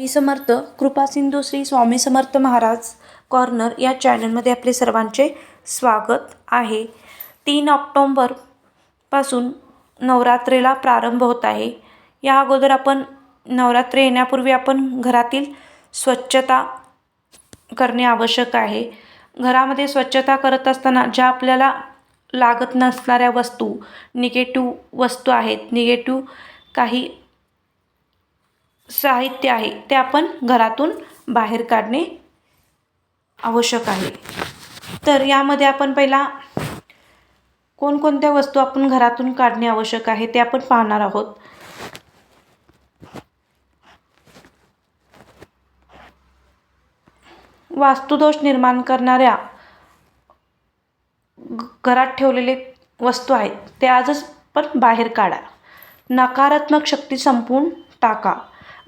मी समर्थ कृपासिंधू Shri Swami Samarth Maharaj corner या चॅनलमध्ये आपले सर्वांचे स्वागत आहे. तीन ऑक्टोंबरपासून नवरात्रीला प्रारंभ होत आहे. या अगोदर आपण नवरात्री येण्यापूर्वी आपण घरातील स्वच्छता करणे आवश्यक आहे. घरामध्ये स्वच्छता करत असताना ज्या आपल्याला लागत नसणाऱ्या वस्तू निगेटिव्ह वस्तू आहेत निगेटिव्ह काही साहित्य आहे ते आपण घरातून बाहेर काढणे आवश्यक आहे. तर यामध्ये आपण पहिला कोणकोणत्या वस्तू आपण घरातून काढणे आवश्यक आहे ते आपण पाहणार आहोत. वास्तुदोष निर्माण करणाऱ्या घरात ठेवलेले वस्तू आहेत ते आजच पण बाहेर काढा. नकारात्मक शक्ती संपवून टाका.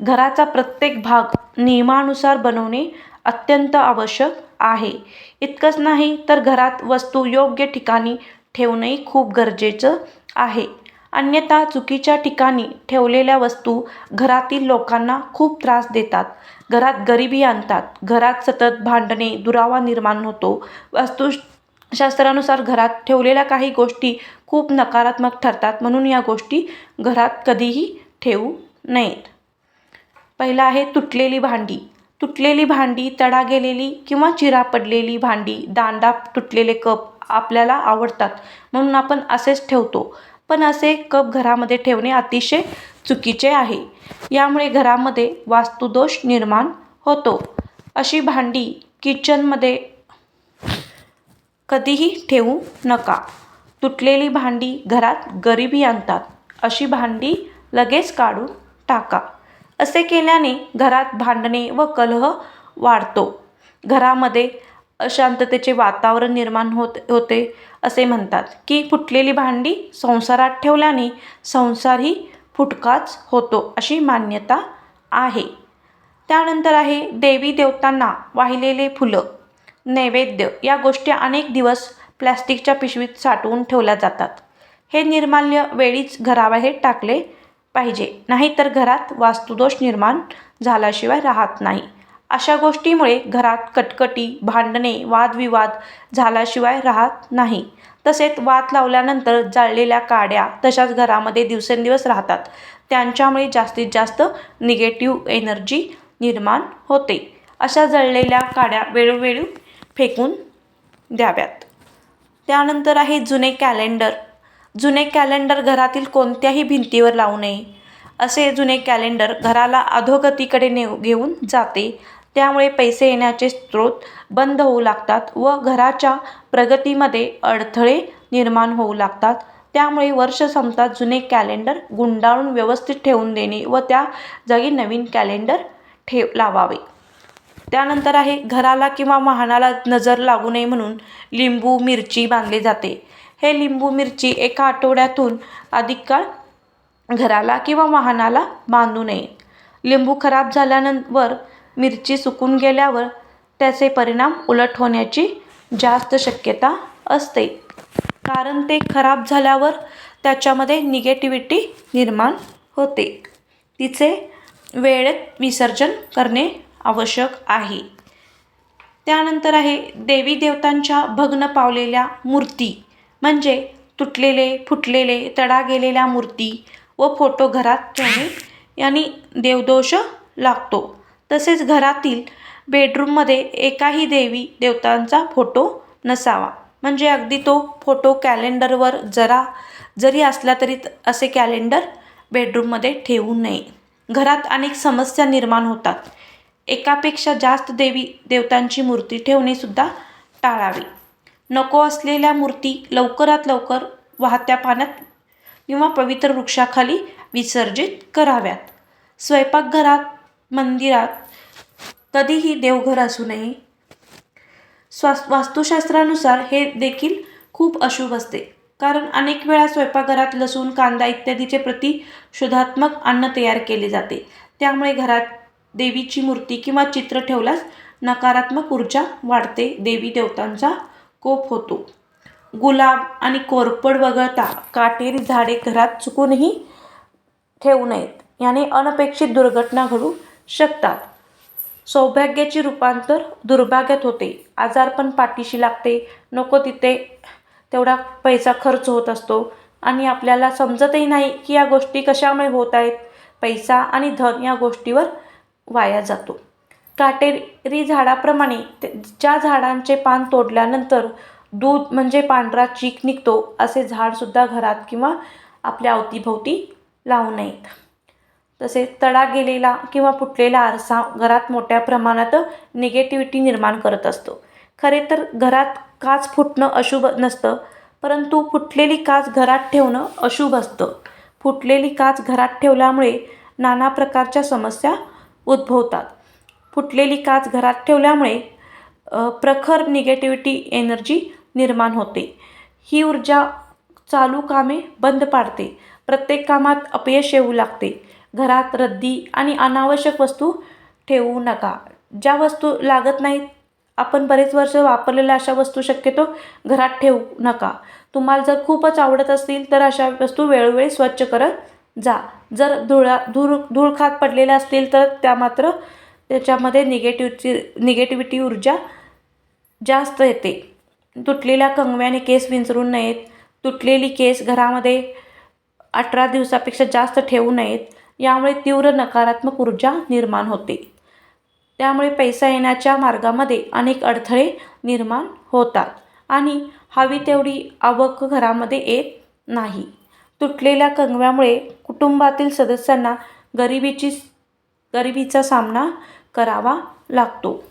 घराचा प्रत्येक भाग नियमानुसार बनवणे अत्यंत आवश्यक आहे. इतकंच नाही तर घरात वस्तू योग्य ठिकाणी ठेवणंही खूप गरजेचं आहे. अन्यथा चुकीच्या ठिकाणी ठेवलेल्या वस्तू घरातील लोकांना खूप त्रास देतात. घरात गरिबी आणतात. घरात सतत भांडणे दुरावा निर्माण होतो. वास्तुशास्त्रानुसार घरात ठेवलेल्या काही गोष्टी खूप नकारात्मक ठरतात म्हणून या गोष्टी घरात कधीही ठेवू नयेत. पहिला आहे तुटलेली भांडी. तुटलेली भांडी तडा गेलेली किंवा चिरा पडलेली भांडी दांडा तुटलेले कप आपल्याला आवडतात. म्हणून आपण असेच ठेवतो. पण असे कप घरामध्ये ठेवणे अतिशय चुकीचे आहे. यामुळे घरामध्ये वास्तुदोष निर्माण होतो. अशी भांडी किचनमध्ये कधीही ठेवू नका. तुटलेली भांडी घरात गरिबी आणतात. अशी भांडी लगेच काढून टाका. असे केल्याने घरात भांडणे व कलह वाढतो. घरामध्ये अशांततेचे वातावरण निर्माण होत होते असे म्हणतात की फुटलेली भांडी संसारात ठेवल्याने संसारही फुटकाच होतो अशी मान्यता आहे. त्यानंतर आहे देवी देवतांना वाहिलेले फुलं. नैवेद्य या गोष्टी अनेक दिवस प्लॅस्टिकच्या पिशवीत साठवून ठेवल्या जातात. हे निर्माल्य वेळीच घराबाहेर टाकले पाहिजे. नाहीतर घरात वास्तुदोष निर्माण झाल्याशिवाय राहत नाही. अशा गोष्टीमुळे घरात कटकटी भांडणे वादविवाद झाल्याशिवाय राहत नाही. तसेच वाद लावल्यानंतर जळलेल्या काड्या तशाच घरामध्ये दिवसेंदिवस राहतात. त्यांच्यामुळे जास्तीत जास्त निगेटिव्ह एनर्जी निर्माण होते. अशा जळलेल्या काड्या वेळोवेळी फेकून द्याव्यात. त्यानंतर आहे जुने कॅलेंडर. जुने कॅलेंडर घरातील कोणत्याही भिंतीवर लावू नये. असे जुने कॅलेंडर घराला अधोगतीकडे नेऊ घेऊन जाते. त्यामुळे पैसे येण्याचे स्रोत बंद होऊ लागतात व घराच्या प्रगतीमध्ये अडथळे निर्माण होऊ लागतात. त्यामुळे वर्ष संपतात जुने कॅलेंडर गुंडाळून व्यवस्थित ठेवून देणे व त्या जागी नवीन कॅलेंडर ठेव लावावे. त्यानंतर आहे घराला किंवा वाहनाला नजर लागू नये म्हणून लिंबू मिरची बांधले जाते. हे लिंबू मिरची एका आठवड्यातून अधिक काळ घराला किंवा वाहनाला बांधू नये. लिंबू खराब झाल्यानंतर मिरची सुकून गेल्यावर त्याचे परिणाम उलट होण्याची जास्त शक्यता असते. कारण ते खराब झाल्यावर त्याच्यामध्ये निगेटिव्हिटी निर्माण होते. तिचे वेळेत विसर्जन करणे आवश्यक आहे. त्यानंतर आहे देवी देवतांच्या भग्न पावलेल्या मूर्ती. म्हणजे तुटलेले फुटलेले तडा गेलेल्या मूर्ती व फोटो घरात ठेवणे यांनी देवदोष लागतो. तसेच घरातील बेडरूममध्ये एकाही देवी देवतांचा फोटो नसावा. म्हणजे अगदी तो फोटो कॅलेंडरवर जरा जरी असला तरी असे कॅलेंडर बेडरूममध्ये ठेवू नये. घरात अनेक समस्या निर्माण होतात. एकापेक्षा जास्त देवी देवतांची मूर्ती ठेवणेसुद्धा टाळावी. नको असलेल्या मूर्ती लवकरात लवकर वाहत्या पाण्यात किंवा पवित्र वृक्षाखाली विसर्जित कराव्यात. स्वयंपाकघरात मंदिरात कधीही देवघर असू नये. स्वास वास्तुशास्त्रानुसार हे देखील खूप अशुभ असते. कारण अनेक वेळा स्वयंपाकघरात लसूण कांदा इत्यादीचे प्रतिशोधात्मक अन्न तयार केले जाते. त्यामुळे घरात देवीची मूर्ती किंवा चित्र ठेवल्यास नकारात्मक ऊर्जा वाढते. देवी देवतांचा कोप होतो. गुलाब आणि कोरपड वगळता काटेरी झाडे घरात चुकूनही ठेवू नयेत. याने अनपेक्षित दुर्घटना घडू शकतात. सौभाग्याचे रूपांतर दुर्भाग्यात होते. आजारपण पाठीशी लागते. नको तिथे तेवढा पैसा खर्च होत असतो. आणि आपल्याला समजतही नाही की या गोष्टी कशामुळे होत आहेत. पैसा आणि धन या गोष्टीवर वाया जातो. काटेरी झाडाप्रमाणे ज्या झाडांचे पान तोडल्यानंतर दूध म्हणजे पांढरा चीक निघतो असे झाडसुद्धा घरात किंवा आपल्या अवतीभोवती लावू नयेत. तसेच तडा गेलेला किंवा फुटलेला आरसा घरात मोठ्या प्रमाणात निगेटिव्हिटी निर्माण करत असतो. खरे तर घरात काच फुटणं अशुभ नसतं परंतु फुटलेली काच घरात ठेवणं अशुभ असतं. फुटलेली काच घरात ठेवल्यामुळे नाना प्रकारच्या समस्या उद्भवतात. फुटलेली काच घरात ठेवल्यामुळे प्रखर निगेटिव्हिटी एनर्जी निर्माण होते. ही ऊर्जा चालू कामे बंद पाडते. प्रत्येक कामात अपयश येऊ लागते. घरात रद्दी आणि अनावश्यक वस्तू ठेवू नका. ज्या वस्तू लागत नाहीत आपण बरेच वर्ष वापरलेल्या अशा वस्तू शक्यतो घरात ठेवू नका. तुम्हाला जर खूपच आवडत असतील तर अशा वस्तू वेळोवेळी स्वच्छ करत जा. जर धुळा धूळ खात पडलेल्या असतील तर त्या मात्र त्याच्यामध्ये निगेटिव्हची निगेटिव्हिटी ऊर्जा जास्त येते. तुटलेल्या कंगव्याने केस विंचरू नयेत. तुटलेली केस घरामध्ये अठरा दिवसापेक्षा जास्त ठेवू नयेत. यामुळे तीव्र नकारात्मक ऊर्जा निर्माण होते. त्यामुळे पैसा येण्याच्या मार्गामध्ये अनेक अडथळे निर्माण होतात. आणि हवी तेवढी आवक घरामध्ये येत नाही. तुटलेल्या कंगव्यामुळे कुटुंबातील सदस्यांना गरिबीची गरिबीचा सामना करावा लागतो.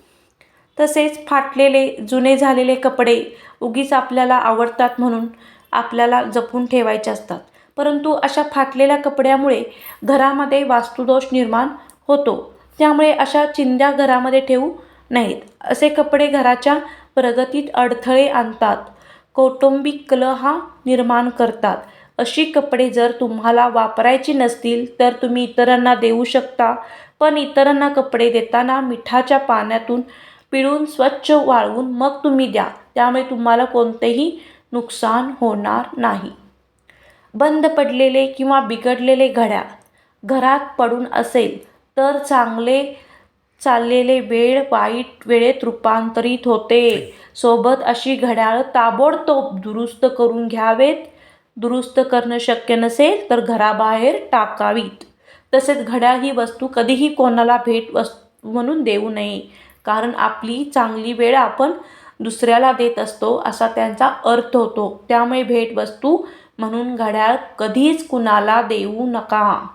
तसेच फाटलेले जुने झालेले कपडे उगीच आपल्याला आवडतात म्हणून आपल्याला जपून ठेवायचे असतात. परंतु अशा फाटलेल्या कपड्यामुळे घरामध्ये वास्तुदोष निर्माण होतो. त्यामुळे अशा चिंध्या घरामध्ये ठेवू नाहीत असे कपडे घराच्या प्रगतीत अडथळे आणतात. कौटुंबिक कलह निर्माण करतात. अशी कपडे जर तुम्हाला वापरायची नसतील तर तुम्ही इतरांना देऊ शकता. पण इतरांना कपडे देताना मिठाच्या पाण्यातून पिळून स्वच्छ वाळवून मग तुम्ही द्या. त्यामुळे तुम्हाला कोणतेही नुकसान होणार नाही. बंद पडलेले किंवा बिघडलेले घड्याळ घरात पडून असेल तर चांगले चाललेले वेळ वाईट वेळेत रूपांतरित होते. सोबत अशी घड्याळं ताबडतोब दुरुस्त करून घ्यावेत. दुरुस्त करणं शक्य नसेल तर घराबाहेर टाकावीत. तसेच घड्याळ ही वस्तू कधीही कोणाला भेट वस्तू म्हणून देऊ नये. कारण आपली चांगली वेळ आपण दुसऱ्याला देत असतो असा त्यांचा अर्थ होतो. त्यामुळे भेटवस्तू म्हणून घड्याळ कधीच कुणाला देऊ नका.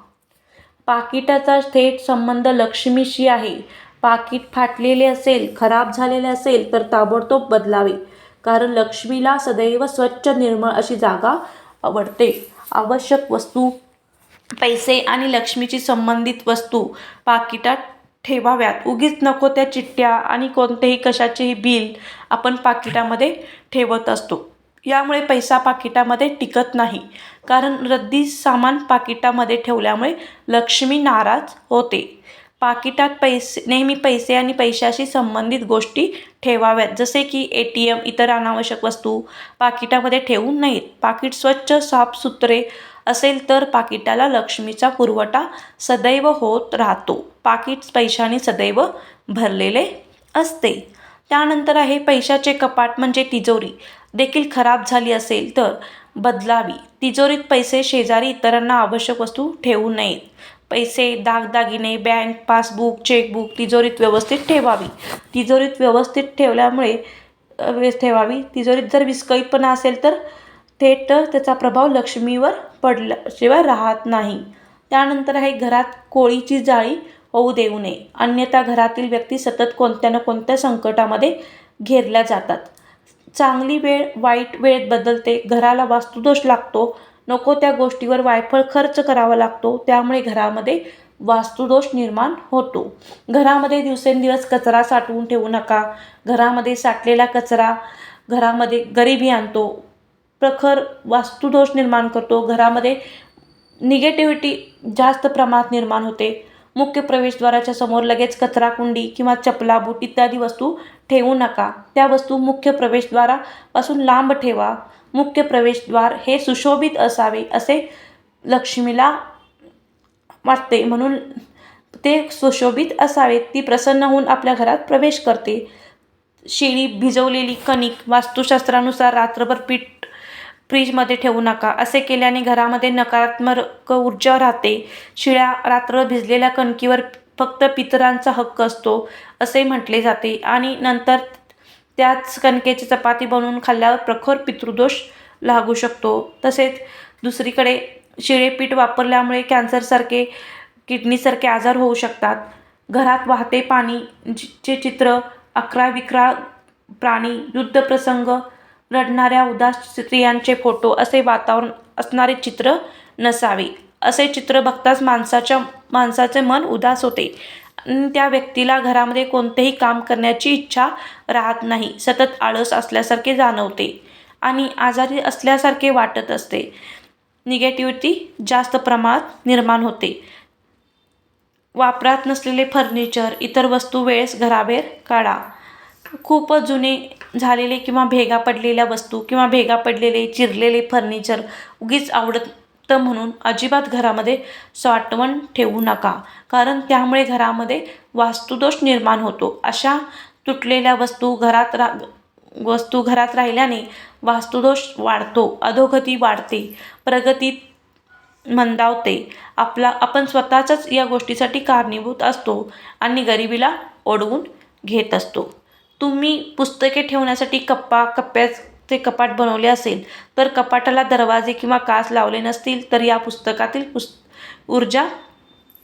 पाकिटाचा थेट संबंध लक्ष्मीशी आहे. पाकिट फाटलेले असेल खराब झालेले असेल तर ताबडतोब बदलावे. कारण लक्ष्मीला सदैव स्वच्छ निर्मळ अशी जागा आवडते. आवश्यक वस्तू पैसे आणि लक्ष्मीची संबंधित वस्तू पाकिटात ठेवाव्यात. उगीच नको त्या चिठ्ठ्या आणि कोणतेही कशाचेही बिल आपण पाकिटामध्ये ठेवत असतो. यामुळे पैसा पाकिटामध्ये टिकत नाही. कारण रद्दी सामान पाकिटामध्ये ठेवल्यामुळे लक्ष्मी नाराज होते. पाकिटात पैसे नेहमी पैसे आणि पैशाशी संबंधित गोष्टी ठेवाव्यात. जसे की ए टी एम इतर अनावश्यक वस्तू पाकिटामध्ये ठेवू नयेत पाकिट स्वच्छ साफसुथरे असेल तर पाकिटाला लक्ष्मीचा पुरवठा सदैव होत राहतो. पाकिट पैशाने सदैव भरलेले असते. त्यानंतर आहे पैशाचे कपाट म्हणजे तिजोरी. देखील खराब झाली असेल तर बदलावी. तिजोरीत पैसे शेजारी इतरांना आवश्यक वस्तू ठेवू नयेत. पैसे दागदागिने बँक पासबुक चेकबुक तिजोरीत व्यवस्थित ठेवावी. तिजोरीत व्यवस्थित ठेवल्यामुळे ठेवावी. तिजोरीत जर विस्कळीतपणा असेल तर थेट त्याचा प्रभाव लक्ष्मीवर पडल्याशिवाय राहत नाही. त्यानंतर आहे घरात कोळीची जाळी होऊ देऊ नये. अन्यथा घरातील व्यक्ती सतत कोणत्या ना कोणत्या संकटामध्ये घेरल्या जातात. चांगली वेळ वाईट वेळेत बदलते. घराला वास्तुदोष लागतो. नको त्या गोष्टीवर वायफळ खर्च करावा लागतो. त्यामुळे घरामध्ये वास्तुदोष निर्माण होतो. घरामध्ये दिवसेंदिवस कचरा साठवून ठेवू नका. घरामध्ये साठलेला कचरा घरामध्ये गरिबी आणतो. प्रखर वास्तुदोष निर्माण करतो. घरामध्ये निगेटिव्हिटी जास्त प्रमाणात निर्माण होते. मुख्य प्रवेशद्वाराच्या समोर लगेच कचराकुंडी किंवा चपला बूट इत्यादी वस्तू ठेवू नका. त्या वस्तू मुख्य प्रवेशद्वारापासून लांब ठेवा. मुख्य प्रवेशद्वार हे सुशोभित असावे असे लक्ष्मीला वाटते. म्हणून ते सुशोभित असावेत ती प्रसन्न होऊन आपल्या घरात प्रवेश करते. शिळी भिजवलेली कणिक वास्तुशास्त्रानुसार रात्रभर पीठ फ्रीजमध्ये ठेवू नका. असे केल्याने घरामध्ये नकारात्मक ऊर्जा राहते. शिळ्या रात्र भिजलेल्या कणकीवर फक्त पितरांचा हक्क असतो असे म्हटले जाते. आणि नंतर त्याच कणकेची चपाती बनवून खाल्ल्यावर प्रखर पितृदोष लागू शकतो. तसेच दुसरीकडे शिळे पीठ वापरल्यामुळे कॅन्सरसारखे किडनीसारखे आजार होऊ शकतात. घरात वाहते पाणी चे चित्र अकरा विक्रा प्राणी युद्धप्रसंग रडणाऱ्या उदास स्त्रियांचे फोटो असे वातावरण असणारे चित्र नसावे. असे चित्र बघताच माणसाच्या माणसाचे मन उदास होते. त्या व्यक्तीला घरामध्ये कोणतेही काम करण्याची इच्छा राहत नाही. सतत आळस असल्यासारखे जाणवते आणि आजारी असल्यासारखे वाटत असते. निगेटिव्हिटी जास्त प्रमाणात निर्माण होते. वापरात नसलेले फर्निचर इतर वस्तू वेळेस घराबाहेर काढा. खूपच जुने झालेले किंवा भेगा पडलेल्या वस्तू किंवा भेगा पडलेले चिरलेले फर्निचर उगीच आवडतं म्हणून अजिबात घरामध्ये साठवण ठेवू नका. कारण त्यामुळे घरामध्ये वास्तुदोष निर्माण होतो. अशा तुटलेल्या वस्तू घरात रा वस्तू घरात राहिल्याने वास्तुदोष वाढतो. अधोगती वाढते. प्रगतीत मंदावते. आपला आपण स्वतःच या गोष्टीसाठी कारणीभूत असतो आणि गरिबीला ओढवून घेत असतो. तुम्ही पुस्तके ठेवण्यासाठी कप्पा कप्प्याचे कपाट बनवले असेल तर कपाटाला दरवाजे किंवा काच लावले नसतील तर या पुस्तकातील पुस् ऊर्जा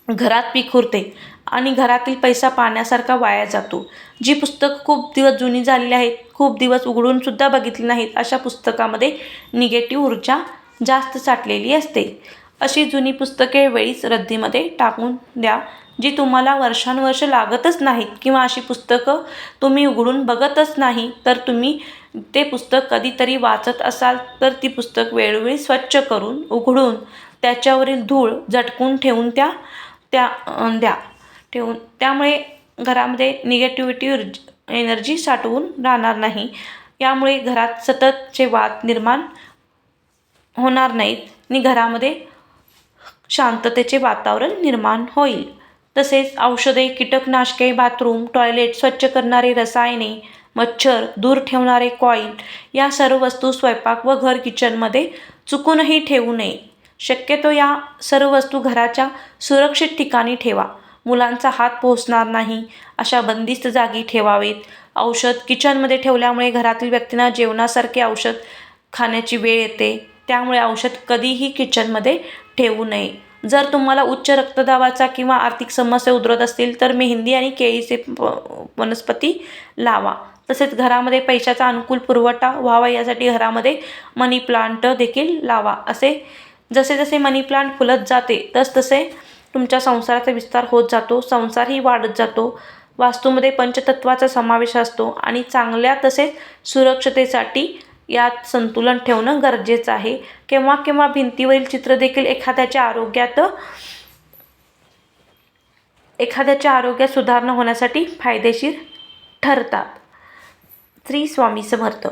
घरात विखुरते आणि घरातील पैसा पाण्यासारखा वाया जातो. जी पुस्तकं खूप दिवस जुनी झालेली आहेत खूप दिवस उघडूनसुद्धा बघितली नाहीत अशा पुस्तकामध्ये निगेटिव्ह ऊर्जा जास्त साठलेली असते. अशी जुनी पुस्तके वेळीच रद्दीमध्ये टाकून द्या. जी तुम्हाला वर्षानुवर्ष लागतच नाहीत किंवा अशी पुस्तकं तुम्ही उघडून बघतच नाही तर तुम्ही ते पुस्तक कधीतरी वाचत असाल तर ती पुस्तक वेळोवेळी स्वच्छ करून उघडून त्याच्यावरील धूळ झटकून ठेवून त्या त्या द्या. ठेवून त्यामुळे घरामध्ये निगेटिव्हिटी एनर्जी साठवून राहणार नाही. यामुळे घरात सततचे वाद निर्माण होणार नाहीत आणि घरामध्ये शांततेचे वातावरण निर्माण होईल. तसेच औषधे कीटकनाशके बाथरूम टॉयलेट स्वच्छ करणारे रसायने मच्छर दूर ठेवणारे कॉईल या सर्व वस्तू स्वयंपाक व घर किचनमध्ये चुकूनही ठेवू नये. शक्यतो या सर्व वस्तू घराच्या सुरक्षित ठिकाणी ठेवा. मुलांचा हात पोहोचणार नाही अशा बंदिस्त जागी ठेवावेत. औषध किचनमध्ये ठेवल्यामुळे घरातील व्यक्तींना जेवणासारखे औषध खाण्याची वेळ येते. त्यामुळे औषध कधीही किचनमध्ये ठेवू नये. जर तुम्हाला उच्च रक्तदाबाचा किंवा आर्थिक समस्या उद्भवत असतील तर मेहंदी आणि केळीचे प वनस्पती लावा. तसेच घरामध्ये पैशाचा अनुकूल पुरवठा व्हावा यासाठी घरामध्ये मनी प्लांट देखील लावा. असे जसे जसे मनी प्लांट फुलत जाते तसतसे तुमच्या संसाराचा विस्तार होत जातो संसारही वाढत जातो. वास्तूमध्ये पंचतत्वाचा समावेश असतो आणि चांगल्या तसेच सुरक्षतेसाठी यात संतुलन ठेवणं गरजेचं आहे. केव्हा केव्हा भिंतीवरील चित्र देखील एखाद्याच्या आरोग्यात एखाद्याच्या आरोग्यात सुधारणा होण्यासाठी फायदेशीर ठरतात. श्री स्वामी समर्थ.